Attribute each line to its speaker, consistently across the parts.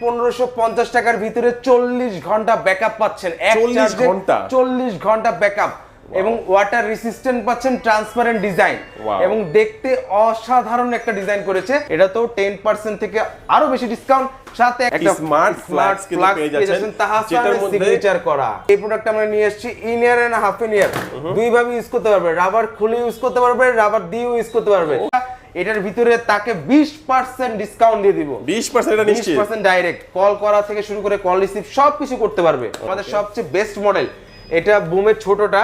Speaker 1: পনেরোশো পঞ্চাশ টাকার ভিতরে চল্লিশ ঘণ্টা ব্যাকআপ পাচ্ছেন। এক
Speaker 2: 40
Speaker 1: চার্জে
Speaker 2: ঘণ্টা?
Speaker 1: চল্লিশ ঘণ্টা ব্যাকআপ এবং ওয়াটার রেসিস্ট্যান্ট পাচ্ছেন ট্রান্সপারেন্ট ডিজাইন এবং দেখতে অসাধারণ একটা ডিজাইন করেছে। এটা তো টেন পার্সেন্ট থেকে আরও বেশি ডিসকাউন্ট সাথে একটা তাহাসানের করা। এই প্রোডাক্ট আমরা নিয়ে এসেছি in ear and half in ear দুই ভাবে ইউজ করতে পারবে। রাবার খুলে ইউজ করতে পারবে রাবার দিয়ে ইউজ করতে পারবে। এটার ভিতরে তাকে বিশ পার্সেন্ট ডিসকাউন্ট দিয়ে দিব।
Speaker 2: বিশ পার্সেন্ট এটা নিশ্চিত।
Speaker 1: 20% ডাইরেক্ট কল করা থেকে শুরু করে কল রিসিভ সবকিছু করতে পারবে। আমাদের সবচেয়ে বেস্ট মডেল এটা বুমের ছোটটা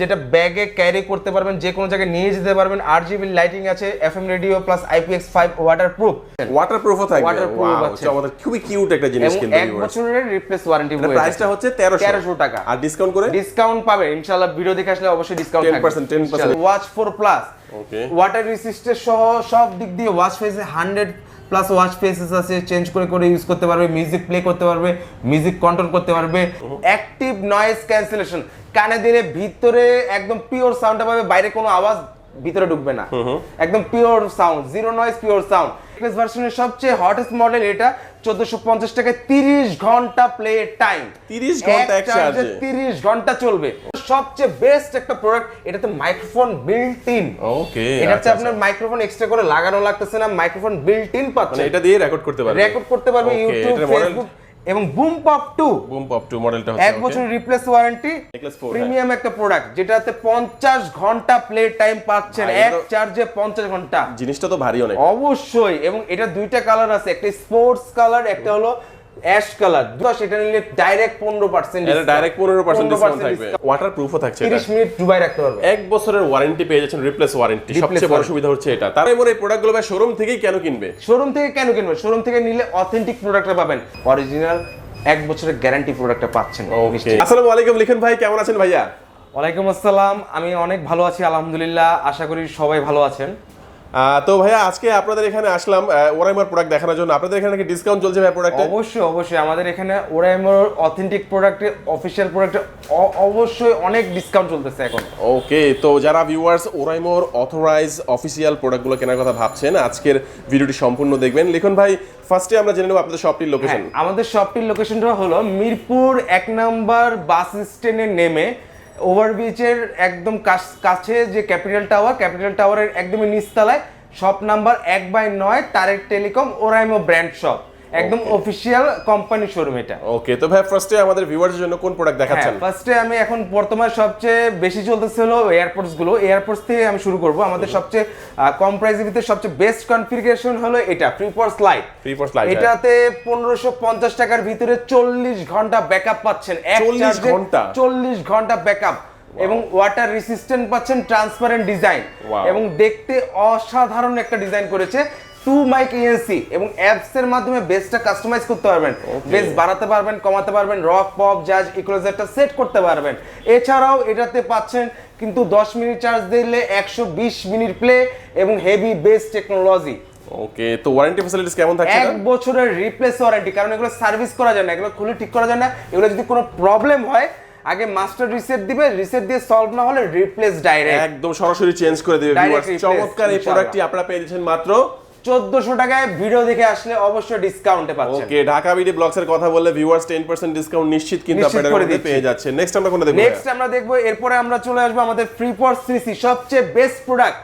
Speaker 1: যেটা ব্যাগে ক্যারি করতে পারবেন যে কোনো জায়গায় নিয়ে যেতে পারবেন। আর জিবি লাইটিং আছে FM radio plus IPX five waterproof
Speaker 2: water প্রুফও থাকবে।
Speaker 1: Waterproof
Speaker 2: Wow,
Speaker 1: আছে।
Speaker 2: খুবই কিউট একটা জিনিস কিন্তু
Speaker 1: এক বছরের রিপ্লেস ওয়ারেন্টি
Speaker 2: প্রাইসটা হচ্ছে 1300
Speaker 1: 1300 টাকা।
Speaker 2: আর ডিসকাউন্ট করে?
Speaker 1: ডিসকাউন্ট পাবে ইনশাআল্লাহ ভিডিও দেখে আসলে অবশ্যই discount
Speaker 2: 10% 10%
Speaker 1: watch 4 plus
Speaker 2: okay
Speaker 1: water resistant সহ সব দিক দিয়ে ওয়াচ ফেসে 100 প্লাস ওয়াচ ফেসেস আছে চেঞ্জ করে করে ইউজ করতে পারবে মিউজিক প্লে করতে পারবে মিউজিক কন্ট্রোল করতে পারবে। অ্যাক্টিভ নয়েজ ক্যান্সেলেশন কানে দিলে ভিতরে একদম পিওর সাউন্ডটা পাবে বাইরে কোনো আওয়াজ ভিতরে ঢুকবে না। একদম pure sound zero noise pure sound plus ভার্সনের সবচেয়ে হটেস্ট মডেল এটা। 1450 টাকায় 30 ঘণ্টা প্লে টাইম
Speaker 2: 30 ঘণ্টা এক
Speaker 1: 30 ঘণ্টা চলবে। সবচেয়ে বেস্ট একটা প্রোডাক্ট এটাতে মাইক্রোফোন বিল্ট ইন
Speaker 2: ওকে
Speaker 1: এটাতে আপনার মাইক্রোফোন এক্সট্রা করে লাগানো লাগতেছে না মাইক্রোফোন বিল্ট ইন
Speaker 2: মানে
Speaker 1: পাচ্ছেন
Speaker 2: এটা দিয়ে রেকর্ড করতে পারবে।
Speaker 1: রেকর্ড করতে পারবে ইউটিউব ফেসবুক এবং Boom Pop two
Speaker 2: Boom Pop two মডেলটা হচ্ছে
Speaker 1: এক বছর রিপ্লেস ওয়ারেন্টি প্রিমিয়াম একটা প্রোডাক্ট যেটাতে 50 ঘণ্টা প্লে টাইম পাচ্ছেন এক চার্জে 50
Speaker 2: ঘণ্টা। জিনিসটা তো ভারী অনেক।
Speaker 1: অবশ্যই এবং এটা দুইটা কালার আছে একটা স্পোর্টস কালার একটা হলো অ্যাশ কালার। দুটো সেটা নিলে ডাইরেক্ট 15%
Speaker 2: এটা ডাইরেক্ট 15% ডিসকাউন্ট থাকবে। ওয়াটার প্রুফও থাকছে এটা।
Speaker 1: 30 মিনিট ডুবাই রাখতে পারবে।
Speaker 2: এক বছরের ওয়ারেন্টি পেয়ে যাচ্ছেন রিপ্লেস ওয়ারেন্টি সবচেয়ে বড় সুবিধা হচ্ছে এটা। তার এমন এই প্রোডাক্টগুলো ভাই শোরুম থেকেই কেন কিনবে?
Speaker 1: শোরুম থেকে কেন কিনবেন শোরুম থেকে নিলে অথেন্টিক প্রোডাক্টটা পাবেন। অরিজিনাল এক বছরের গ্যারান্টি প্রোডাক্টটা পাচ্ছেন।
Speaker 2: আসসালামু আলাইকুম লিখন ভাই কেমন আছেন ভাইয়া?
Speaker 1: ওয়ালাইকুম আসসালাম আমি অনেক ভালো আছি আলহামদুলিল্লাহ। আশা করি সবাই ভালো আছেন।
Speaker 2: তো ভাইয়া আজকে আপনাদের এখানে আসলাম ওরাইমার প্রোডাক্ট দেখানোর জন্য। আপনাদের এখানে কি ডিসকাউন্ট চলছে ভাই প্রোডাক্টে
Speaker 1: অবশ্যই অবশ্যই। আমাদের এখানে ওরাইমোর অথেন্টিক প্রোডাক্টে অফিসিয়াল প্রোডাক্টে অবশ্যই অনেক ডিসকাউন্ট চলতেছে এখন।
Speaker 2: ওকে তো যারা ভিউয়ার্স ওরাইমোর অথরাইজ অফিসিয়াল প্রোডাক্টগুলো কেনার কথা ভাবছেন আজকের ভিডিওটি সম্পূর্ণ দেখবেন। লিখন ভাই ফার্স্টে আমরা জেনে নেব আপনাদের শপটির লোকেশন
Speaker 1: হ্যাঁ, আমাদের শপটির লোকেশনটা হলো মিরপুর এক নাম্বার বাস স্ট্যান্ডে নেমে ওভারব্রিজের একদম কাছ- যে ক্যাপিটাল টাওয়ার, ক্যাপিটাল টাওয়ারের একদমই নিচতলায়, শপ নাম্বার এক বাই নয়, Tarek telecom, Oraimo brand shop. একদম অফিসিয়াল কোম্পানি শোরুম এটা।
Speaker 2: ওকে তো ভাই ফার্স্টে আমাদের ভিউয়ার্সের জন্য কোন প্রোডাক্ট দেখাচ্ছেন?
Speaker 1: ফার্স্টে আমি এখন বর্তমান সবচেয়ে বেশি চলতেছে হলো এয়ারপোর্টসগুলো। এয়ারপোর্টস থেকে আমি শুরু করব। আমাদের সবচেয়ে কম প্রাইসের ভিতরে সবচেয়ে বেস্ট কনফিগারেশন হলো এটা free for slide
Speaker 2: Free for slide,
Speaker 1: এটাতে পনেরোশো পঞ্চাশ টাকার ভিতরে চল্লিশ ঘণ্টা ব্যাকআপ পাচ্ছেন। এক
Speaker 2: 40 ঘণ্টা?
Speaker 1: চল্লিশ ঘণ্টা ব্যাকআপ এবং ওয়াটার রেসিস্ট্যান্ট পাচ্ছেন ট্রান্সপারেন্ট ডিজাইন এবং দেখতে অসাধারণ একটা ডিজাইন করেছে। টু মাইক ইএনসি এবং অ্যাপস এর মাধ্যমে বেসটা কাস্টমাইজ করতে পারবেন। বেস বাড়াতে পারবেন কমাতে পারবেন রক পপ জাজ ইকুয়ালাইজারটা সেট করতে পারবেন। এছাড়াও এটাতে পাচ্ছেন কিন্তু 10 মিনিট চার্জ দিলে 120 মিনিট প্লে এবং হেভি বেস টেকনোলজি
Speaker 2: ওকে তো ওয়ারেন্টি ফ্যাসিলিটিস কেমন থাকছে
Speaker 1: এক বছরের রিপ্লেস ওয়ারেন্টি কারণ এগুলো সার্ভিস করা যায় না এগুলো খুলে ঠিক করা যায় না। এগুলো যদি কোনো প্রবলেম হয় আগে মাস্টার রিসেট দিবে রিসেট দিয়ে সলভ না হলে রিপ্লেস ডাইরেক্ট
Speaker 2: একদম সরাসরি চেঞ্জ করে দিবে চমৎকার এই প্রোডাক্টটি আপনারা পেয়ে দিচ্ছেন মাত্র
Speaker 1: চোদ্দশো টাকায় ভিডিও দেখে আসলে অবশ্যই ডিসকাউন্টে পাচ্ছেন।
Speaker 2: ওকে ঢাকা বিডি ব্লগস এর কথা বললে ভিউয়ার্স 10% ডিসকাউন্ট নিশ্চিত কিন্তু আপনারা
Speaker 1: করে
Speaker 2: পেয়ে যাচ্ছে নেক্সট আমরা কোনটা দেখব
Speaker 1: নেক্সট আমরা দেখব এরপরে আমরা চলে আসব আমাদের ফ্রি পর সিসি সবচেয়ে বেস্ট প্রোডাক্ট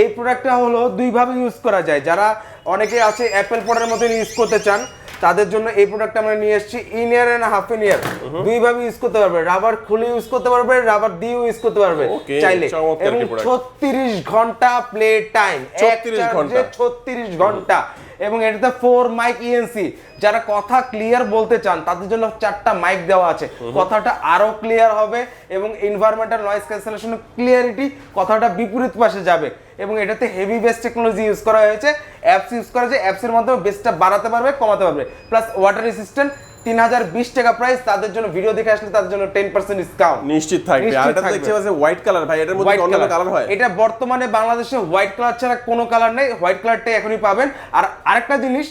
Speaker 1: এই প্রোডাক্টটা হলো দুইভাবে ইউজ করা যায়। যারা অনেকে আছে অ্যাপেল পডের মতো ইউজ করতে চান তাদের জন্য এই প্রোডাক্ট আমরা নিয়ে এসেছি। In ear and half in ear দুইভাবে ইউজ করতে পারবে। রাবার খুলে ইউজ করতে পারবে রাবার দিয়ে ইউজ করতে পারবে চাইলে। এবং
Speaker 2: একটি product।
Speaker 1: ছত্রিশ ঘণ্টা প্লে টাইম
Speaker 2: 36 ঘণ্টা।
Speaker 1: ছত্রিশ ঘণ্টা। এবং এটাতে ফোর মাইক ইএনসি যারা কথা ক্লিয়ার বলতে চান তাদের জন্য চারটা মাইক দেওয়া আছে। কথাটা আরও ক্লিয়ার হবে এবং এনভায়রনমেন্টাল নয়েজ ক্যান্সেলেশন ক্লিয়ারিটি কথাটা বিপরীত পাশে যাবে। এবং এটাতে হেভি বেস টেকনোলজি ইউজ করা হয়েছে। অ্যাপস ইউজ করা হয়েছে। অ্যাপসের মাধ্যমে বেসটা বাড়াতে পারবে কমাতে পারবে। প্লাস ওয়াটার রেসিস্ট্যান্ট তিন হাজার বিশ টাকা প্রাইস তাদের জন্য ভিডিও দেখে আসলে তাদের জন্য টেন পার্সেন্ট ডিসকাউন্ট
Speaker 2: নিশ্চিত থাকবে। আর এটা দেখছি আছে হোয়াইট কালার ভাই। এটার মধ্যে অন্য
Speaker 1: কালার
Speaker 2: হয়।
Speaker 1: এটা বর্তমানে বাংলাদেশে হোয়াইট কালার ছাড়া কোনো কালার নেই। হোয়াইট কালারটাই এখনই পাবেন। আর আরেকটা জিনিস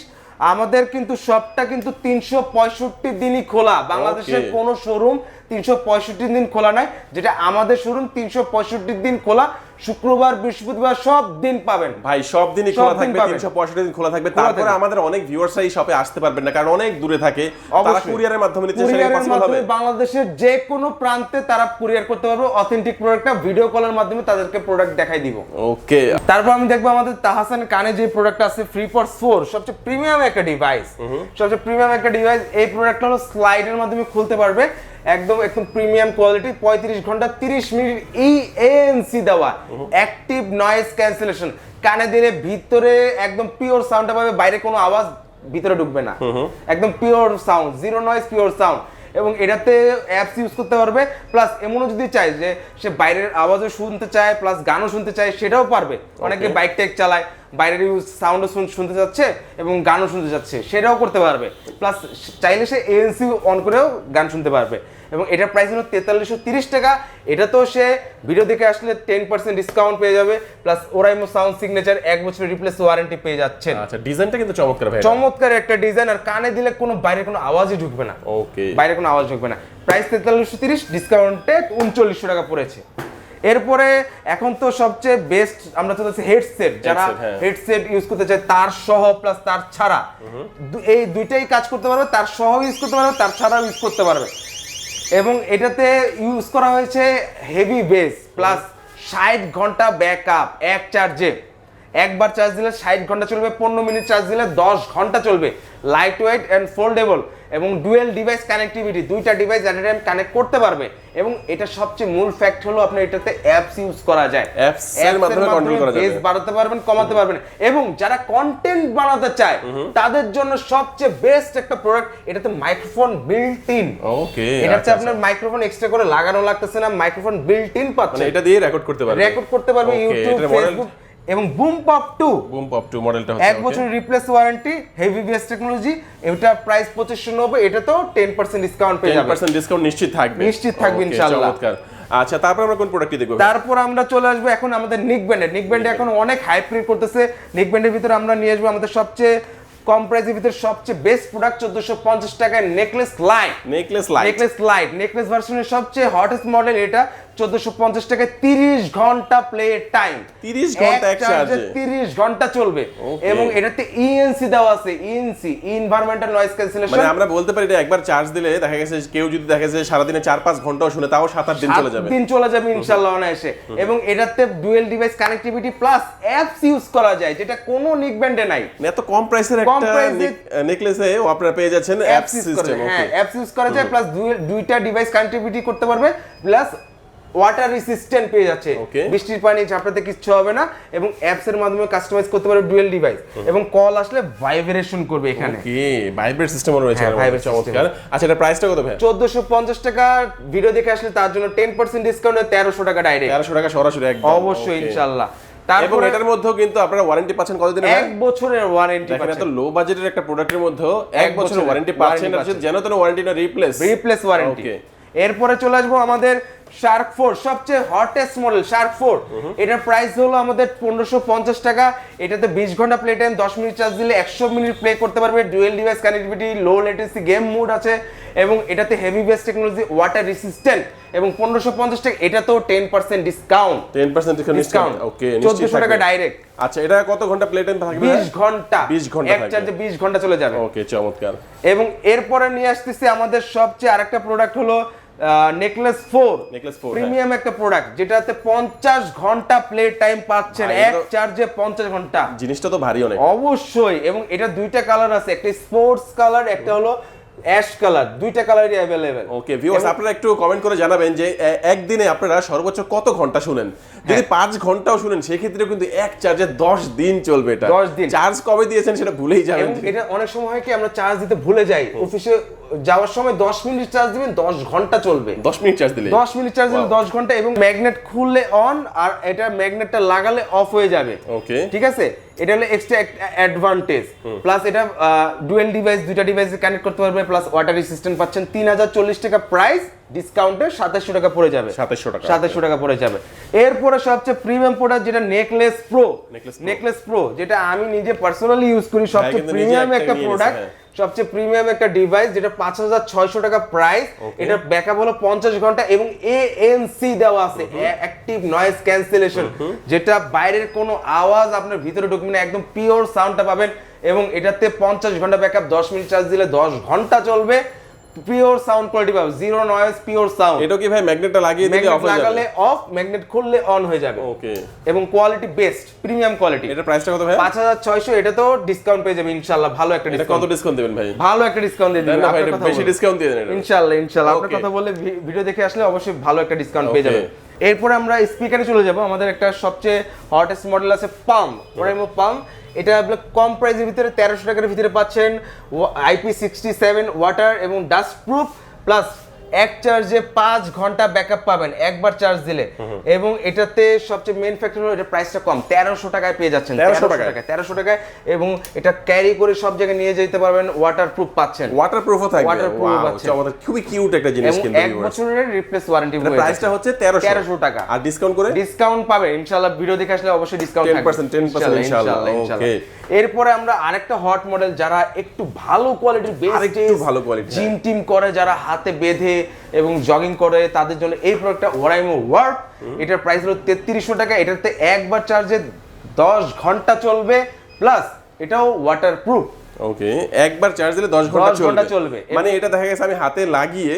Speaker 1: আমাদের কিন্তু সবটা কিন্তু তিনশো পঁয়ষট্টি দিনই খোলা। বাংলাদেশের. কোনো শোরুম তিনশো পঁয়ষট্টি দিন খোলা নয় যেটা আমাদের শোরুম তিনশো পঁয়ষট্টি দিন খোলা। শুক্রবার বৃহস্পতিবার সব দিন পাবেন।
Speaker 2: ভাই সব দিনই খোলা থাকবে
Speaker 1: পাবেন।
Speaker 2: তিনশো পঁয়ষট্টি দিন খোলা থাকবে। তারপরে আমাদের অনেক ভিউয়ার্সরা এই শপে আসতে পারবেন না কারণ অনেক দূরে থাকে। তারা কুরিয়ারের মাধ্যমে সেটা
Speaker 1: কুরিয়ারের
Speaker 2: পসিবল হবে।
Speaker 1: বাংলাদেশের যে কোনো প্রান্তে তারা কুরিয়ার করতে পারবে। অথেন্টিক প্রোডাক্টটা ভিডিও কলের মাধ্যমে তাদেরকে প্রোডাক্ট দেখাই দিব।
Speaker 2: ওকে
Speaker 1: তারপর আমি দেখব আমাদের তাহাসান কানে যে প্রোডাক্ট আছে ফ্রি পডস ফোর সবচেয়ে প্রিমিয়াম একটা ডিভাইস সবচেয়ে প্রিমিয়াম একটা ডিভাইস এই প্রোডাক্টটা হলো স্লাইডের মাধ্যমে খুলতে পারবে। একদম একদম প্রিমিয়াম কোয়ালিটি পঁয়ত্রিশ ঘণ্টা তিরিশ মিনিট ই এএনসি দেওয়া। অ্যাক্টিভ নয়েজ ক্যান্সেলেশন কানে দিলে ভিতরে একদম পিওর সাউন্ডটা পাবে বাইরে কোনো আওয়াজ ভিতরে ঢুকবে না। একদম pure sound zero noise pure sound এবং এটাতে অ্যাপস ইউজ করতে পারবে প্লাস এমনও যদি চায় যে সে বাইরের আওয়াজও শুনতে চায় প্লাস গানও শুনতে চায় সেটাও পারবে। অনেকে বাইক টাইক চালায়। বাইরের সাউন্ডও শুনতে যাচ্ছে এবং গানও শুনতে যাচ্ছে সেটাও করতে পারবে। প্লাস চাইলে সে এএনসি অন করেও গান শুনতে পারবে। এবং এটার প্রাইস হলো তেতাল্লিশশো তিরিশ টাকা। এটা তো সে ভিডিও দেখে আসলে টেন পার্সেন্ট ডিসকাউন্ট পেয়ে যাবে। প্লাস ওরাইমো সাউন্ড সিগনেচার এক বছরের রিপ্লেস ওয়ারেন্টি পেয়ে যাচ্ছেন।
Speaker 2: আচ্ছা ডিজাইনটা কিন্তু চমৎকার ভাই
Speaker 1: চমৎকার একটা ডিজাইন আর কানে দিলে কোনো বাইরে কোনো আওয়াজই ঢুকবে না।
Speaker 2: ওকে
Speaker 1: বাইরে কোনো আওয়াজ ঢুকবে না। প্রাইস তেতাল্লিশশো তিরিশ ডিসকাউন্টে উনচল্লিশশো টাকা পড়েছে। এরপরে এখন তো সবচেয়ে বেস্ট আমরা তো হেডসেট যারা
Speaker 2: হ্যাঁ।
Speaker 1: হেডসেট ইউজ করতে চায় তার সহ প্লাস তার ছাড়া। এই দুইটাই কাজ করতে পারবে তার সহ ইউজ করতে পারবে তার ছাড়াও ইউজ করতে পারবে। এবং এটাতে ইউজ করা হয়েছে হেভি বেস প্লাস ষাট ঘণ্টা ব্যাকআপ এক চার্জে একবার চার্জ দিলে ষাট ঘণ্টা চলবে পনেরো মিনিট চার্জ দিলে দশ ঘণ্টা চলবে। লাইট ওয়েট অ্যান্ড ফোল্ডেবল এবং ডুয়েল ডিভাইস কানেক্টিভিটি দুইটা ডিভাইস অ্যাট টাইম কানেক্ট করতে পারবে। এবং এটা সবচেয়ে মূল ফ্যাক্ট হলো আপনার এটাতে অ্যাপস ইউজ করা যায়।
Speaker 2: অ্যাপস এর মাধ্যমে কন্ট্রোল করা যাবে।
Speaker 1: বেস বাড়াতে পারবেন কমাতে পারবেন। এবং যারা কন্টেন্ট বানাতে চায় তাদের জন্য সবচেয়ে বেস্ট একটা প্রোডাক্ট এটাতে মাইক্রোফোন বিল্ট ইন
Speaker 2: ওকে
Speaker 1: এটা হচ্ছে আপনার মাইক্রোফোন এক্সট্রা করে লাগানো লাগতেছে না মাইক্রোফোন বিল্ট ইন
Speaker 2: মানে
Speaker 1: পাচ্ছেন
Speaker 2: এটা দিয়ে রেকর্ড করতে পারবেন
Speaker 1: রেকর্ড করতে
Speaker 2: পারবেন
Speaker 1: ইউটিউব ফেসবুক এবং Boom Pop two
Speaker 2: Boom Pop 2 মডেলটা হচ্ছে
Speaker 1: এক বছর replace warranty heavy bass technology এটা প্রাইস পঁচিশশো নব্বই এটা তো টেন পার্সেন্ট ডিসকাউন্ট পেয়ে যাবে।
Speaker 2: 10% ডিসকাউন্ট নিশ্চিত থাকবে।
Speaker 1: নিশ্চিত থাকবে ইনশাআল্লাহ।
Speaker 2: আচ্ছা তারপর আমরা কোন প্রোডাক্টটি দেখব?
Speaker 1: তারপর আমরা চলে আসব এখন আমাদের নিক ব্যান্ডে নিক ব্যান্ডে এখন অনেক হাই ক্রিয়েট করতেছে। নিক ব্যান্ডের ভিতরে আমরা নিয়ে আসব আমাদের সবচেয়ে কম প্রাইসের ভিতরে সবচেয়ে বেস্ট প্রোডাক্ট চোদ্দশো পঞ্চাশ টাকায় necklace light
Speaker 2: necklace light
Speaker 1: necklace light necklace ভার্সনের সবচেয়ে হটেস্ট মডেল এটা। চোদ্দশো পঞ্চাশ টাকায় তিরিশ ঘণ্টা প্লে টাইম
Speaker 2: 30 ঘণ্টা।
Speaker 1: তিরিশ ঘণ্টা চলবে। এবং এটাতে ইএনসি দেওয়া আছে ইএনসি ইনভারমেন্টাল নয়েজ ক্যান্সেলেশন
Speaker 2: মানে আমরা বলতে পারি এটা একবার চার্জ দিলে দেখা গেছে কেউ যদি দেখা গেছে সারাদিনে চার পাঁচ ঘন্টাও শুনে তাও সাত আট দিন চলে যাবে।
Speaker 1: দিন চলে যাবে ইনশাআল্লাহ অনায়াসে। এবং এটাতে dual device connectivity plus apps use করা যায় যেটা কোনো নিক ব্যান্ডে নাই।
Speaker 2: মানে এত কম প্রাইসের একটা নেকলেসে আপনারা পেয়ে যাচ্ছেন অ্যাপ
Speaker 1: অ্যাপস
Speaker 2: সিস্টেম
Speaker 1: হ্যাঁ অ্যাপস ইউজ করা যায় প্লাস দুইটা ডিভাইস কানেক্টিভিটি করতে পারবে প্লাস ওয়াটার রেসিস্ট্যান্ট পেয়ে যাচ্ছে। বৃষ্টির পানি ঝাপটাতে কিচ্ছু হবে না এবং অ্যাপস এর মাধ্যমে কাস্টমাইজ করতে পারবে ডুয়েল ডিভাইস এবং কল আসলে ভাইব্রেশন করবে এখানে।
Speaker 2: ওকে ভাইব্রেট সিস্টেম রয়েছে
Speaker 1: হ্যাঁ,
Speaker 2: মধ্যে,
Speaker 1: vibrate
Speaker 2: চমৎকার। আচ্ছা এটা প্রাইসটা কত ভাই
Speaker 1: চোদ্দশো পঞ্চাশ টাকা। ভিডিও দেখে আসলে তার জন্য টেন পার্সেন্ট ডিসকাউন্টে তেরোশো টাকা ডাইরেক্ট
Speaker 2: তেরোশো টাকা সরাসরি একদম
Speaker 1: অবশ্যই. ইনশাল্লাহ
Speaker 2: এবং এটার মধ্যেও কিন্তু আপনারা ওয়ারেন্টি পাচ্ছেন কতদিন
Speaker 1: এক বছরের ওয়ারেন্টি
Speaker 2: দেখেন এত লো বাজেটের একটা প্রোডাক্টের মধ্যেও এক বছরের ওয়ারেন্টি পাচ্ছেন যেন তেন ওয়ারেন্টি না রিপ্লেস
Speaker 1: রিপ্লেস ওয়ারেন্টি এরপরে চলে আসব আমাদের শার্ক ফোর সবচেয়ে হটেস্ট মডেল শার্ক ফোর এটার প্রাইস হলো আমাদের পনেরোশো পঞ্চাশ টাকা। এটাতে বিশ ঘণ্টা প্লে টাইম দশ মিনিট চার্জ দিলে একশো মিনিট প্লে করতে পারবে। Dual device connectivity low latency game mode আছে। এবং এটাতে heavy bass technology water resistant এবং পনেরোশো পঞ্চাশ টাকা এটাতেও ten percent discount
Speaker 2: ten percent
Speaker 1: discount
Speaker 2: okay
Speaker 1: চোদ্দশো টাকা ডাইরেক্ট
Speaker 2: আচ্ছা এটা কত ঘণ্টা প্লে টাইম থাকবে?
Speaker 1: বিশ ঘণ্টা।
Speaker 2: 20 ঘণ্টা
Speaker 1: এক চার্জে বিশ ঘণ্টা চলে যাবে।
Speaker 2: ওকে চমৎকার।
Speaker 1: এবং এরপরে নিয়ে আসতেছি আমাদের সবচেয়ে আরেকটা প্রোডাক্ট হলো নেকলেস ফোর
Speaker 2: 4,
Speaker 1: প্রিমিয়াম একটা প্রোডাক্ট যেটাতে পঞ্চাশ ঘণ্টা প্লে টাইম পাচ্ছেন এক চার্জে পঞ্চাশ ঘণ্টা।
Speaker 2: জিনিসটা তো ভারী অনেক।
Speaker 1: অবশ্যই এবং এটা দুইটা কালার আছে একটা স্পোর্টস কালার একটা হলো অ্যাশ কালার দুইটা কালারই অ্যাভেলেবেল
Speaker 2: ওকে ভিউয়ার্স আপনারা একটু কমেন্ট করে জানাবেন যে একদিনে আপনারা সর্বোচ্চ কত ঘণ্টা শুনেন? যদি
Speaker 1: হ্যাঁ।
Speaker 2: পাঁচ ঘন্টাও শুনেন সেক্ষেত্রে কিন্তু এক চার্জে দশ দিন চলবে এটা।
Speaker 1: 10 দিন।
Speaker 2: চার্জ কবে দিয়েছেন সেটা ভুলেই যাবেন
Speaker 1: এটা অনেক সময় হয় কি আমরা চার্জ দিতে ভুলে যাই। অফিসে যাওয়ার সময় দশ মিনিট চার্জ দিবেন দশ ঘণ্টা চলবে।
Speaker 2: দশ মিনিট চার্জ দিলে
Speaker 1: দশ মিনিট চার্জ দিলে দশ ঘণ্টা এবং ম্যাগনেট খুললে অন আর এটা ম্যাগনেটটা লাগালে অফ হয়ে যাবে।
Speaker 2: ওকে
Speaker 1: ঠিক আছে? এটা হলো এক্সট্রা অ্যাডভান্টেজ প্লাস এটা ডুয়েল ডিভাইস দুইটা ডিভাইসে কানেক্ট করতে পারবে প্লাস ওয়াটার রেসিস্ট্যান্ট পাচ্ছেন তিন হাজার চল্লিশ টাকা প্রাইস ডিসকাউন্টে সাতাশশো টাকা পড়ে যাবে।
Speaker 2: সাতাশশো টাকা
Speaker 1: সাতাশশো টাকা পড়ে যাবে। এরপরে সবচেয়ে প্রিমিয়াম প্রোডাক্ট যেটা নেকলেস প্রো নেকলেস প্রো যেটা আমি নিজে পার্সোনালি ইউজ করি সবচেয়ে প্রিমিয়াম
Speaker 2: একটা
Speaker 1: প্রোডাক্ট। সবচেয়ে প্রিমিয়াম একটা ডিভাইস যেটা পাঁচ হাজার ছয়শো টাকা প্রাইস এটা ব্যাকআপ হলো পঞ্চাশ ঘণ্টা এবং এ এন সি দেওয়া আছে অ্যাক্টিভ নয়েজ ক্যান্সেলেশন যেটা বাইরের কোনো আওয়াজ আপনার ভিতরে ঢুকবে না একদম পিওর সাউন্ডটা পাবেন। এবং এটাতে পঞ্চাশ ঘণ্টা ব্যাকআপ দশ মিনিট চার্জ দিলে দশ ঘণ্টা চলবে। পিওর সাউন্ড কোয়ালিটি পাবে জিরো নয়েজ পিওর সাউন্ড
Speaker 2: এটা কি ভাই ম্যাগনেটটা লাগিয়ে দিলে অফ হয়ে যাবে?
Speaker 1: লাগালে অফ ম্যাগনেট খুললে অন হয়ে যাবে।
Speaker 2: ওকে
Speaker 1: এবং কোয়ালিটি বেস্ট প্রিমিয়াম কোয়ালিটি
Speaker 2: এটা প্রাইসটা কত ভাই
Speaker 1: পাঁচ হাজার ছয়শো এটা তো ডিসকাউন্ট পেয়ে যাবেন ইনশাআল্লাহ ভালো একটা
Speaker 2: ডিসকাউন্ট কত
Speaker 1: ডিসকাউন্ট
Speaker 2: দিবেন ভাই?
Speaker 1: ভালো একটা ডিসকাউন্ট দিয়ে দিবেন।
Speaker 2: আপনি
Speaker 1: আপনার কথা
Speaker 2: বেশি ডিসকাউন্ট দিয়ে দেন ইনশাআল্লাহ
Speaker 1: ইনশাল্লাহ ইনশাল্লাহ আপনার কথা বলে ভিডিও দেখে আসলে অবশ্যই ভালো একটা ডিসকাউন্ট পেয়ে. যাবেন। এরপরে আমরা স্পিকারে চলে যাব। আমাদের একটা সবচেয়ে হটেস্ট মডেল আছে পাম। ওরাইমো পাম? এটা আপনার কম প্রাইসের ভিতরে তেরোশো টাকার ভিতরে পাচ্ছেন। আইপি সিক্সটি সেভেন ওয়াটার এবং ডাস্ট প্রুফ প্লাস এক চার্জে পাঁচ ঘণ্টা ব্যাকআপ পাবেন একবার চার্জ দিলে। এবং এটাতে সবচেয়ে মেন ফ্যাক্টর হলো এটা প্রাইসটা কম। তেরোশো টাকায় পেয়ে যাচ্ছেন।
Speaker 2: 1300
Speaker 1: তেরোশো
Speaker 2: টাকায়?
Speaker 1: তেরোশো টাকায়। এবং এটা ক্যারি করে সব জায়গায় নিয়ে যেতে পারবেন ওয়াটার প্রুফ পাচ্ছেন
Speaker 2: ওয়াটারপ্রুফও থাকবে। Wow,
Speaker 1: আছে।
Speaker 2: চমৎকার। খুবই কিউট একটা জিনিস কিন্তু
Speaker 1: এক বছরের রিপ্লেস ওয়ারেন্টি
Speaker 2: প্রাইসটা হচ্ছে 1300
Speaker 1: 1300 টাকা।
Speaker 2: আর ডিসকাউন্ট করে?
Speaker 1: ডিসকাউন্ট পাবে ইনশাআল্লাহ ভিডিও দেখে আসলে অবশ্যই ডিসকাউন্ট থাকবে।
Speaker 2: 10% 10% ইনশাআল্লাহ, okay.
Speaker 1: এরপরে আমরা আরেকটা হট মডেল যারা একটু ভালো কোয়ালিটির
Speaker 2: ভালো কোয়ালিটি।
Speaker 1: জিম টিম করে যারা হাতে বেঁধে এবং জগিং করে তাদের জন্য এই প্রোডাক্টটা ওরাইমো ওয়ার্ক এটার প্রাইস হলো তেত্রিশশো টাকা। এটাতে একবার চার্জে দশ ঘণ্টা চলবে। প্লাস এটাও ওয়াটার প্রুফ
Speaker 2: ওকে একবার চার্জ দিলে 10
Speaker 1: ঘণ্টা
Speaker 2: চলবে। মানে এটা দেখা গেছে আমি হাতে লাগিয়ে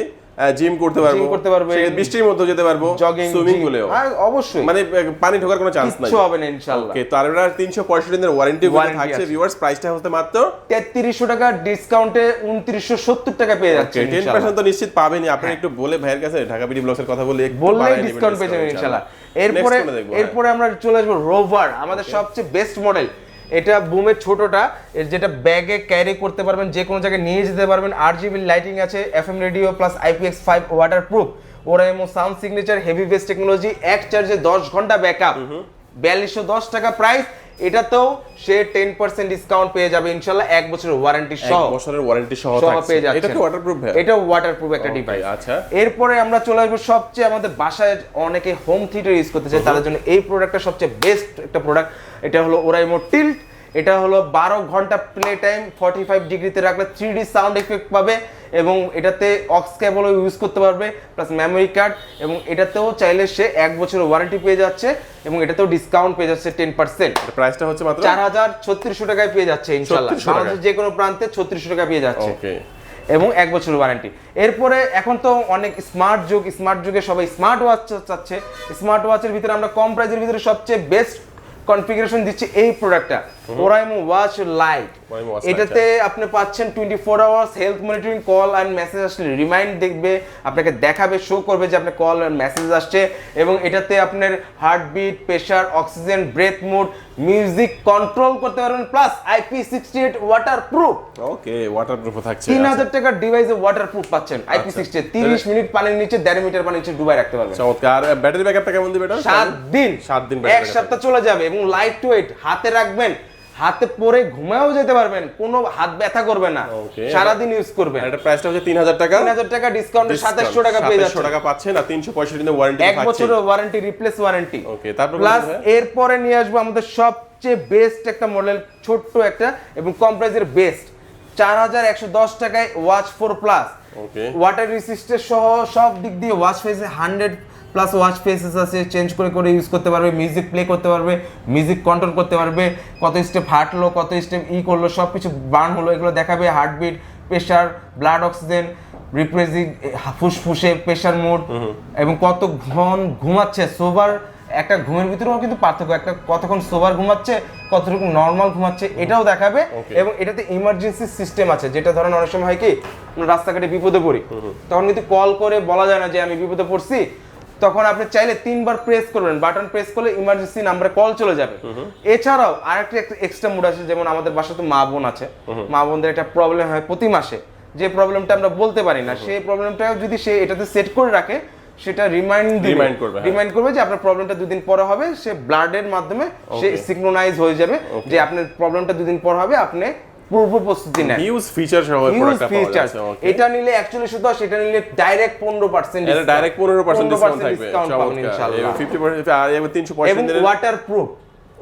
Speaker 2: জিম করতে পারব।
Speaker 1: করতে।
Speaker 2: সেক্ষেত্রে বৃষ্টির মধ্যে যেতে পারব
Speaker 1: জগিং
Speaker 2: সুইমিং পুলেও
Speaker 1: হ্যাঁ অবশ্যই।
Speaker 2: মানে পানি ঢোকার কোনো চান্স নাই।
Speaker 1: হবে না ইনশাআল্লাহ।
Speaker 2: ওকে তো আর এটা 365 দিনের ওয়ারেন্টি
Speaker 1: Warranty
Speaker 2: থাকছে। ভিউয়ার্স প্রাইসটা হতে মাত্র
Speaker 1: তেত্রিশশো টাকা ডিসকাউন্টে উনত্রিশশো সত্তর টাকা পেয়ে যাচ্ছে
Speaker 2: টেন
Speaker 1: ইনশাআল্লাহ।
Speaker 2: পার্সেন্ট তো নিশ্চিত পাবেনই। আপনারা একটু বলে ভাইয়ের কাছে ঢাকা বিডি ব্লগসের কথা বলে একটু
Speaker 1: বললেই ডিসকাউন্ট পেয়ে যাবেন ইনশাআল্লাহ। এরপরে
Speaker 2: হ্যাঁ।
Speaker 1: এরপরে আমরা চলে আসব রোভার আমাদের সবচেয়ে বেস্ট মডেল এটা বুমের ছোটটা যেটা ব্যাগে ক্যারি করতে পারবেন যে কোনো জায়গায় নিয়ে যেতে পারবেন। আর জিবি লাইটিং আছে F M radio plus IPX five waterproof Oraimo sound signature heavy bass technology এক চার্জে দশ ঘণ্টা ব্যাকআপ বিয়াল্লিশশো দশ টাকা প্রাইস এটাতেও সে টেন পার্সেন্ট ডিসকাউন্ট পেয়ে যাবে ইনশাল্লাহ এক বছরের ওয়ারেন্টি সহ।
Speaker 2: বছরের ওয়ারেন্টি সহ
Speaker 1: পেয়ে যাবে
Speaker 2: এটা কি ওয়াটারপ্রুফ
Speaker 1: এটা ওয়াটারপ্রুফ একটা ডিভাইস
Speaker 2: আচ্ছা।
Speaker 1: এরপরে আমরা চলে আসব সবচেয়ে আমাদের বাসায় অনেকে হোম থিয়েটার ইউজ করতে চায় তাদের জন্য এই প্রোডাক্টটা সবচেয়ে বেস্ট একটা প্রোডাক্ট এটা হলো ওরাইমো টিল্ট এটা হলো বারো ঘণ্টা প্লে টাইম ফর্টি ফাইভ ডিগ্রিতে রাখলে থ্রি ডি সাউন্ড এফেক্ট পাবে এবং এটাতে অক্স কেবলও ইউজ করতে পারবে প্লাস মেমোরি কার্ড এবং এটাতেও চাইলে সে এক বছরের ওয়ারেন্টি পেয়ে যাচ্ছে এবং এটাতেও ডিসকাউন্ট পেয়ে যাচ্ছে টেন পার্সেন্ট
Speaker 2: প্রাইসটা হচ্ছে মাত্র?
Speaker 1: চার হাজার ছত্রিশশো টাকায় পেয়ে যাচ্ছে ইনশাল্লাহ বাংলাদেশের যে কোনো প্রান্তে ছত্রিশশো টাকা পেয়ে যাচ্ছে। এবং এক বছরের ওয়ারেন্টি এরপরে এখন তো অনেক স্মার্ট যুগ স্মার্ট যুগে সবাই স্মার্ট ওয়াচ চাচ্ছে। স্মার্ট ওয়াচের ভিতরে আমরা কম প্রাইসের ভিতরে সবচেয়ে বেস্ট কনফিগারেশন দিচ্ছি এই প্রোডাক্টটা Oraimo watch lite
Speaker 2: Oraimo Watch
Speaker 1: এটাতে আপনি পাচ্ছেন twenty four hours health monitoring call and message আসলে রিমাইন্ড দেখবে আপনাকে দেখাবে শো করবে যে আপনার কল অ্যান্ড মেসেজ আসছে এবং এটাতে আপনার heartbeat pressure oxygen breath mode music control করতে পারবেন plus IP sixty eight waterproof
Speaker 2: okay waterproof থাকছে
Speaker 1: তিন
Speaker 2: আচ্ছা।
Speaker 1: হাজার টাকার ডিভাইসে ওয়াটার প্রুফ পাচ্ছেন আইপি সিক্সটি তিরিশ মিনিট পানির নিচে দেড় মিটার পানির নিচে ডুবাই রাখতে পারবেন।
Speaker 2: চমৎকার। আর ব্যাটারি ব্যাকআপটা কেমন দিবে এটা?
Speaker 1: সাত দিন।
Speaker 2: সাত দিন
Speaker 1: এক সপ্তাহ চলে যাবে এবং লাইট টু হাতে রাখবেন। হাতে পরে ঘুমায়ও যেতে পারবেন কোনো হাত ব্যথা করবে না. সারাদিন ইউজ করবেন
Speaker 2: এটা প্রাইসটা হচ্ছে তিন হাজার টাকা
Speaker 1: তিন হাজার টাকা ডিসকাউন্টে সাতাশশো টাকা পেয়ে
Speaker 2: 2700
Speaker 1: যাচ্ছে
Speaker 2: টাকা পাচ্ছেন আর তিনশো পঁয়ষট্টি দিনের ওয়ারেন্টি পাচ্ছেন
Speaker 1: এক বছরের ওয়ারেন্টি রিপ্লেস ওয়ারেন্টি
Speaker 2: Okay, তারপর
Speaker 1: প্লাস। এরপরে নিয়ে আসব আমাদের সবচেয়ে বেস্ট একটা মডেল ছোট্ট একটা এবং কম প্রাইসের বেস্ট চার হাজার একশো দশ টাকায় watch four plus
Speaker 2: Okay.
Speaker 1: Water রেসিস্টের সহ সব দিক দিয়ে ওয়াচ ফেসে হান্ড্রেড প্লাস ওয়াচ ফেসেস আছে চেঞ্জ করে করে ইউজ করতে পারবে মিউজিক প্লে করতে পারবে মিউজিক কন্ট্রোল করতে পারবে কত স্টেপ হাঁটলো কত স্টেপ ই করল সব কিছু বার্ন হলো এগুলো দেখাবে হার্টবিট প্রেশার ব্লাড অক্সিজেন রিপ্রেজিং ফুসফুসে প্রেশার মোড এবং কত ঘন ঘুমাচ্ছে সোবার একটা ঘুমের ভিতরেও কিন্তু পার্থক্য একটা কতক্ষণ সোবার ঘুমাচ্ছে কতটুকু নর্মাল ঘুমাচ্ছে এটাও দেখাবে এবং এটাতে ইমার্জেন্সি সিস্টেম আছে যেটা ধরেন অনেক সময় হয় কি রাস্তাঘাটে বিপদে পড়ি তখন কিন্তু কল করে বলা যায় না যে আমি বিপদে পড়ছি তখন আপনি চাইলে তিনবার প্রেস করবেন বাটন প্রেস করলে ইমার্জেন্সি নাম্বারে কল চলে যাবে। এছাড়াও আরেকটা একটা এক্সট্রা মুড আছে যেমন আমাদের বাসা তো মা বোন আছে মা বোনদের একটা প্রবলেম হয় প্রতি মাসে যে প্রবলেমটা আমরা বলতে পারি না সেই প্রবলেমটা যদি সে এটাতে সেট করে রাখে সেটা রিমাইন্ড
Speaker 2: রিমাইন্ড করবে, হ্যাঁ।
Speaker 1: রিমাইন্ড করবে যে আপনার প্রবলেমটা দুদিন পরে হবে সে ব্লাডের মাধ্যমে সে. সিগনোনাইজ হয়ে যাবে যে আপনার প্রবলেমটা দুদিন পর হবে আপনি পূর্ব প্রস্তুতি নেন।
Speaker 2: হিউজ ফিচার সহ প্রোডাক্টটা পাওয়া যাচ্ছে
Speaker 1: এটা নিলে অ্যাকচুয়ালি শুধু সেটা নিলে ডাইরেক্ট পনেরো পার্সেন্ট
Speaker 2: এটা ডাইরেক্ট পনেরো পার্সেন্ট ডিসকাউন্ট থাকবে।
Speaker 1: ইনশাআল্লাহ।
Speaker 2: ফিফটি পার্সেন্ট আর এবার তিনশো
Speaker 1: এবং
Speaker 2: ওয়াটারপ্রুফ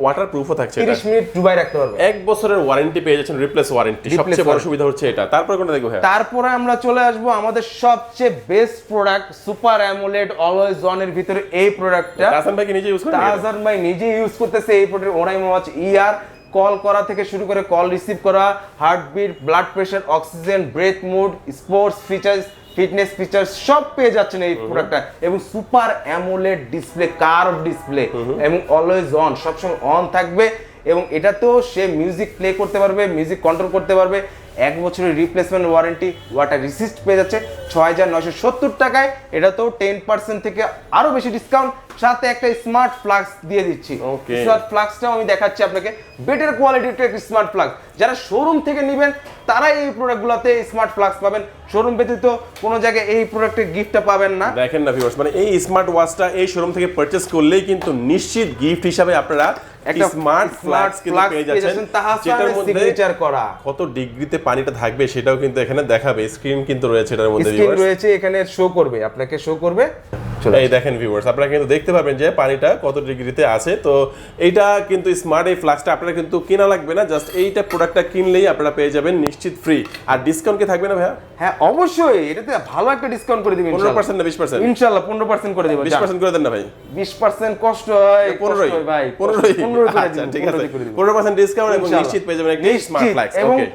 Speaker 1: ওয়াটার প্রুফ
Speaker 2: ওয়াটার প্রুফও থাকছে এটা।
Speaker 1: তিরিশ মিনিট ডুবাই রাখতে পারবে।
Speaker 2: এক বছরের ওয়ারেন্টি পেয়ে যাচ্ছেন রিপ্লেস ওয়ারেন্টি সবচেয়ে বড় সুবিধা হচ্ছে এটা। তারপর কোনটা দেখব হ্যাঁ
Speaker 1: তারপরে আমরা চলে আসব আমাদের সবচেয়ে best product super AMOLED always on এর ভিতরে এই প্রোডাক্টটা
Speaker 2: হাসান ভাই কি নিজে ইউজ করেন?
Speaker 1: তাজার ভাই নিজে ইউজ করতেছে এই প্রোডাক্ট ওরাইমো ওয়াচ ইয়ার কল করা থেকে শুরু করে কল রিসিভ করা heartbeat blood pressure oxygen breath mood sports features fitness feature সব পেয়ে যাচ্ছেন এই প্রোডাক্টটা এবং super AMOLED display curve display এবং অলওয়েজ অন সবসময় অন থাকবে। এবং এটাতেও সে মিউজিক প্লে করতে পারবে মিউজিক কন্ট্রোল করতে পারবে। এক বছরের রিপ্লেসমেন্ট ওয়ারেন্টি ওয়াটার রিসিস্ট পেয়ে যাচ্ছে ছয় হাজার নয়শো সত্তর টাকায়। এটাতেও টেন পার্সেন্ট থেকে আরও বেশি ডিসকাউন্ট সাথে একটা স্মার্ট ফ্লাক্স দিয়ে দিচ্ছি। স্মার্ট ফ্লাক্সটাও আমি দেখাচ্ছি আপনাকে। বেটার কোয়ালিটির একটা স্মার্ট ফ্লাক্স যারা শোরুম থেকে নেবেন তারাই এই প্রোডাক্টগুলোতে স্মার্ট ফ্লাক্স পাবেন। শোরুম ব্যতীত কোনো জায়গায় এই প্রোডাক্টের গিফটটা পাবেন না।
Speaker 2: দেখেন না ভিউয়ার্স মানে এই স্মার্ট ওয়াচটা এই শোরুম থেকে পারচেজ করলেই কিন্তু নিশ্চিত গিফট হিসাবে আপনারা একটা স্মার্ট ফ্ল্যাক্স কিন্তু পেয়ে যাচ্ছেন যেটার মধ্যে
Speaker 1: করা।
Speaker 2: কত ডিগ্রিতে পানিটা থাকবে সেটাও কিন্তু এখানে দেখাবে। স্ক্রিন কিন্তু রয়েছে এটার মধ্যে
Speaker 1: স্ক্রিন রয়েছে এখানে শো করবে আপনাকে শো করবে।
Speaker 2: এই দেখেন ভিউয়ার্স আপনারা কিন্তু দেখতে পাবেন যে পানিটা কত ডিগ্রিতে আছে। তো এইটা কিন্তু স্মার্ট এই ফ্লাক্সটা আপনারা কিন্তু কেনা লাগবে না জাস্ট এইটা প্রোডাক্টটা কিনলেই আপনারা পেয়ে যাবেন নিশ্চিত ফ্রি আর ডিসকাউন্ট কি থাকবে না ভাইয়া?
Speaker 1: হ্যাঁ অবশ্যই এটাতে ভালো একটা ডিসকাউন্ট করে দিবেন
Speaker 2: পনেরো পার্সেন্ট না বিশ পার্সেন্ট
Speaker 1: ইনশাল্লাহ পনেরো পার্সেন্ট করে দেবো
Speaker 2: বিশ পার্সেন্ট করে দেন না ভাই।
Speaker 1: বিশ পার্সেন্ট কষ্ট হয়
Speaker 2: পনেরোই।
Speaker 1: কষ্ট হয় ভাই।
Speaker 2: পনেরোই।
Speaker 1: পনেরো করে
Speaker 2: আচ্ছা
Speaker 1: দিবো,
Speaker 2: ঠিক আছে।
Speaker 1: পনেরোই করে দিবো।
Speaker 2: পনেরো পার্সেন্ট ডিসকাউন্ট এবং নিশ্চিত পেয়ে যাবেন একটা Smart. Flux okay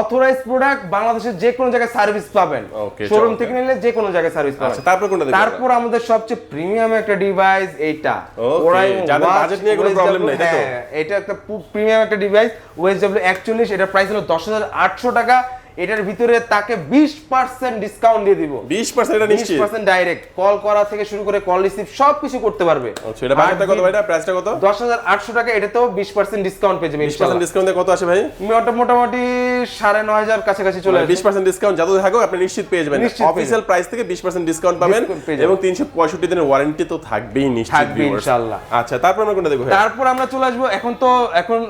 Speaker 1: authorize product বাংলাদেশের যে কোনো জায়গায় সার্ভিস পাবেন। শোরুম থেকে নিলে যে কোনো জায়গায় সার্ভিস পাবেন।
Speaker 2: আচ্ছা তারপর কোনটা
Speaker 1: তারপর আমাদের সবচেয়ে প্রিমিয়াম একটা ডিভাইস এইটা। ওরাই
Speaker 2: যাদের বাজেট নিয়ে কোনো প্রবলেম নাই?
Speaker 1: হ্যাঁ, এটা একটা প্রিমিয়াম একটা ডিভাইস ওএসডব্লিউ একচল্লিশ এটা প্রাইস হলো দশ হাজার আটশো টাকা। এটার ভিতরে তাকে বিশ পার্সেন্ট ডিসকাউন্ট দিয়ে দিব।
Speaker 2: বিশ পার্সেন্ট এটা
Speaker 1: বিশ
Speaker 2: নিশ্চিত
Speaker 1: পার্সেন্ট ডাইরেক্ট কল করা থেকে শুরু করে কল রিসিভ সব কিছু করতে পারবে।
Speaker 2: আচ্ছা এটা বাজেটটা কত ভাই? এটা প্রাইসটা কত?
Speaker 1: দশ হাজার আটশো টাকা এটাতেও বিশ পার্সেন্ট ডিসকাউন্ট পেয়ে যাবে
Speaker 2: বিশ পার্সেন্ট ডিসকাউন্ট কত আসে ভাই?
Speaker 1: মোটা- মোটামুটি সাড়ে নয় হাজার কাছাকাছি চলে
Speaker 2: বিশ পার্সেন্ট ডিসকাউন্ট যত থাকো আপনি নিশ্চিত পেয়ে যাবেন। অফিসিয়াল প্রাইস থেকে বিশ পার্সেন্ট ডিসকাউন্ট পাবেন
Speaker 1: যাবেন।
Speaker 2: এবং তিনশো পঁয়ষট্টি দিনের ওয়ারেন্টি তো থাকবেই নিশ্চিত
Speaker 1: থাকবে ইনশাআল্লাহ।
Speaker 2: আচ্ছা তারপর আমরা কোনটা দেখব?
Speaker 1: তারপর আমরা চলে আসব। এখন তো এখন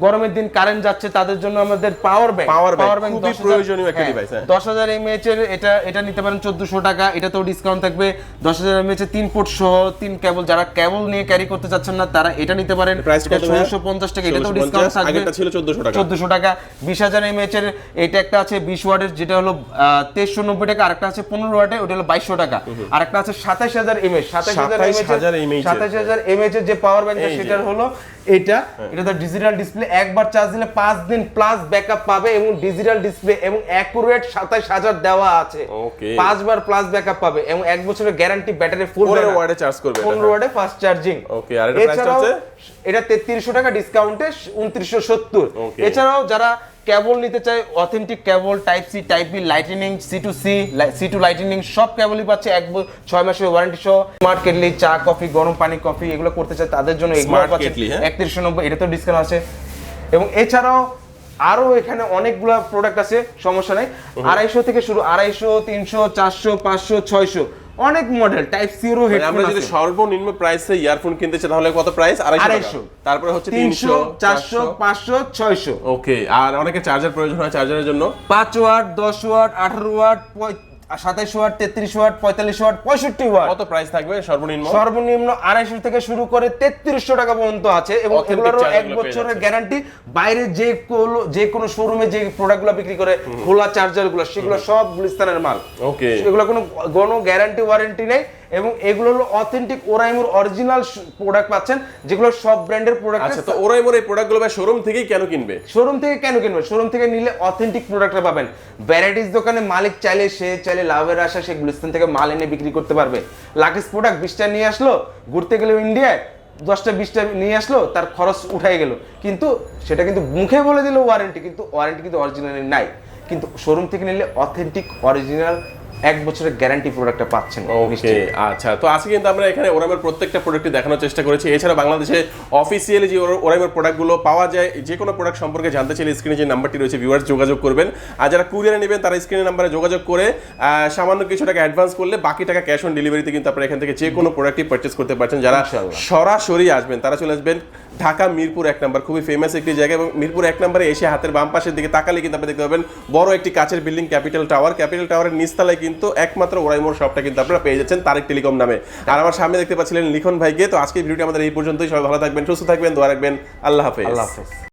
Speaker 1: গরমের দিন কারেন্ট যাচ্ছে তাদের জন্য আমাদের পাওয়ার ব্যাংক
Speaker 2: পাওয়ার bank, খুবই প্রয়োজনীয় একটা device, হ্যাঁ।
Speaker 1: দশ হাজার এমএএচ এর এটা এটা নিতে পারেন চোদ্দশো টাকা এটাতেও ডিসকাউন্ট থাকবে। দশ হাজার এমএএচ এর তিন ফুট সহ তিন কেবল যারা কেবল নিয়ে ক্যারি করতে চাচ্ছেন না তারা এটা নিতে পারেন? ষোলোশো পঞ্চাশ টাকা এটাতেও ডিসকাউন্ট থাকবে।
Speaker 2: ছিল 1400 টাকা।
Speaker 1: চোদ্দশো টাকা। বিশ হাজার এমএএচ এর এটা একটা আছে বিশ ওয়াটের যেটা হলো তেইশশো নব্বই টাকা আরেকটা আছে পনেরো ওয়াটে ওটা হলো বাইশশো টাকা। আরেকটা আছে সাতাশ হাজার এমএএচ সাতাশ হাজার
Speaker 2: 27,000
Speaker 1: সাতাশ হাজার এমএএচ এর। যে পাওয়ার ব্যাংকটা
Speaker 2: এই
Speaker 1: সেটার হলো এটা। এটা তো ডিজিটাল ডিসপ্লে একবার চার্জ দিলে পাঁচ দিন প্লাস ব্যাকআপ পাবে এবং ডিজিটাল ডিসপ্লে এবং অ্যাকুরেট সাতাশ হাজার দেওয়া আছে। পাঁচবার প্লাস ব্যাকআপ পাবে এবং এক বছরের গ্যারান্টি ব্যাটারি ফুল
Speaker 2: ওয়ার্ডে চার্জ করবে
Speaker 1: পনেরো ওয়াটে ফাস্ট চার্জিং
Speaker 2: আর টা
Speaker 1: এছাড়াও এটা তেত্রিশশো টাকা ডিসকাউন্টে উনত্রিশশো সত্তর। এছাড়াও যারা কেবল নিতে চায় authentic cable type C type B lightning C to C C to lightning সব কেবলই পাচ্ছে এক ছয় মাসের ওয়ারেন্টি সহ। স্মার্ট কেটলি চা কফি গরম পানি কফি এগুলো করতে চায় তাদের জন্য
Speaker 2: হ্যাঁ?
Speaker 1: একত্রিশশো নব্বই এটা তো ডিসকাউন্ট আছে। এবং এছাড়াও আরও এখানে অনেকগুলো প্রোডাক্ট আছে সমস্যা নাই। আড়াইশো থেকে শুরু আড়াইশো তিনশো চারশো পাঁচশো ছয়শো অনেক মডেল টাইপ সিরো
Speaker 2: এর
Speaker 1: হেডফোন
Speaker 2: আমরা যদি সর্বনিম্ন প্রাইসে ইয়ারফোন কিনতে চাই তাহলে কত প্রাইস আড়াইশো
Speaker 1: আড়াইশো।
Speaker 2: তারপরে হচ্ছে
Speaker 1: তিনশো
Speaker 2: তিনশো
Speaker 1: চারশো পাঁচশো ছয়শো।
Speaker 2: ওকে আর অনেকে চার্জার প্রয়োজন হয় চার্জারের জন্য?
Speaker 1: পাঁচ ওয়াট দশ ওয়াট আঠারো ওয়াট সাতাইশ ওয়াট তেত্রিশ ওয়াট পঁয়তাল্লিশ ওয়াট পঁয়ষট্টি ওয়াট।
Speaker 2: কত প্রাইস থাকবে সর্বনিম্ন?
Speaker 1: সর্বনিম্ন আড়াইশো থেকে শুরু করে তেত্রিশশো টাকা পর্যন্ত আছে এবং এগুলোরও এক বছরের গ্যারান্টি বাইরে যে কোনো যে কোনো শোরুমে যে প্রোডাক্টগুলো বিক্রি করে খোলা চার্জারগুলো সেগুলো সব গুলিস্তানের মাল।
Speaker 2: ওকে
Speaker 1: এগুলো কোনো কোনো গ্যারান্টি ওয়ারেন্টি নেই। এবং এগুলো হলো অথেন্টিক ওরাইমুর অরিজিনাল প্রোডাক্ট পাচ্ছেন যেগুলো সব ব্র্যান্ডের প্রোডাক্ট
Speaker 2: আচ্ছা তো ওরাই মোর এই প্রোডাক্টগুলো ভাই শোরুম থেকেই কেন কিনবে?
Speaker 1: শোরুম থেকে কেন কিনবে? শোরুম থেকে নিলে অথেন্টিক প্রোডাক্টটা পাবেন। ভ্যারাইটিস দোকানে মালিক চাইলে সে চাইলে লাভের আশা সে গুলিস্তান থেকে মাল এনে বিক্রি করতে পারবে। লাকিস প্রোডাক্ট বিশটা নিয়ে আসলো ঘুরতে গেলে ইন্ডিয়ায় দশটা বিশটা নিয়ে আসলো তার খরচ উঠাই গেল। কিন্তু সেটা কিন্তু মুখে বলে দিল ওয়ারেন্টি কিন্তু ওয়ারেন্টি কিন্তু অরিজিনালি নাই। কিন্তু শোরুম থেকে নিলে অথেন্টিক অরিজিনাল এক বছরের গ্যারান্টি প্রোডাক্টটা পাচ্ছেন
Speaker 2: ওকে আচ্ছা তো আজকে কিন্তু আমরা এখানে ওরামের প্রত্যেকটা প্রোডাক্টই দেখানোর চেষ্টা করেছি। এছাড়া বাংলাদেশে অফিসিয়ালি যে ওরা- ওরামের প্রোডাক্টগুলো পাওয়া যায় যে কোনো প্রোডাক্ট সম্পর্কে জানতে চাইলে স্ক্রিনে যে নাম্বারটি রয়েছে ভিউয়ার্স যোগাযোগ করবেন। আর যারা কুরিয়ারে নেবেন তারা স্ক্রিনের নাম্বারে যোগাযোগ করে সামান্য কিছু টাকা অ্যাডভান্স করলে বাকি টাকা ক্যাশ অন ডেলিভারিতে কিন্তু আপনারা এখান থেকে যে কোনো প্রোডাক্টই পারচেস করতে পারছেন। যারা সরাসরি আসবেন তারা চলে আসবেন ঢাকা, মিরপুর এক নাম্বার। খুবই ফেমাস একটি জায়গা এবং মিরপুর এক নম্বরে এসে হাতের বাম পাশের দিকে তাকালে কিন্তু আপনি দেখতে পাবেন বড় একটি কাছের বিল্ডিং ক্যাপিটাল টাওয়ার ক্যাপিটাল টাওয়ারের নিচতলায় কিন্তু একমাত্র ওরাইমোর শপটা কিন্তু আপনারা পেয়ে যাচ্ছেন তারেক টেলিকম নামে। আর আমার সামনে দেখতে পাচ্ছিলেন লিখন ভাইকে। তো আজকে ভিডিওটি আমাদের এই পর্যন্তই। সবাই ভালো থাকবেন, সুস্থ থাকবেন, দোয়া রাখবেন। আল্লাহ হাফেজ।
Speaker 1: আল্লাহ হাফেজ।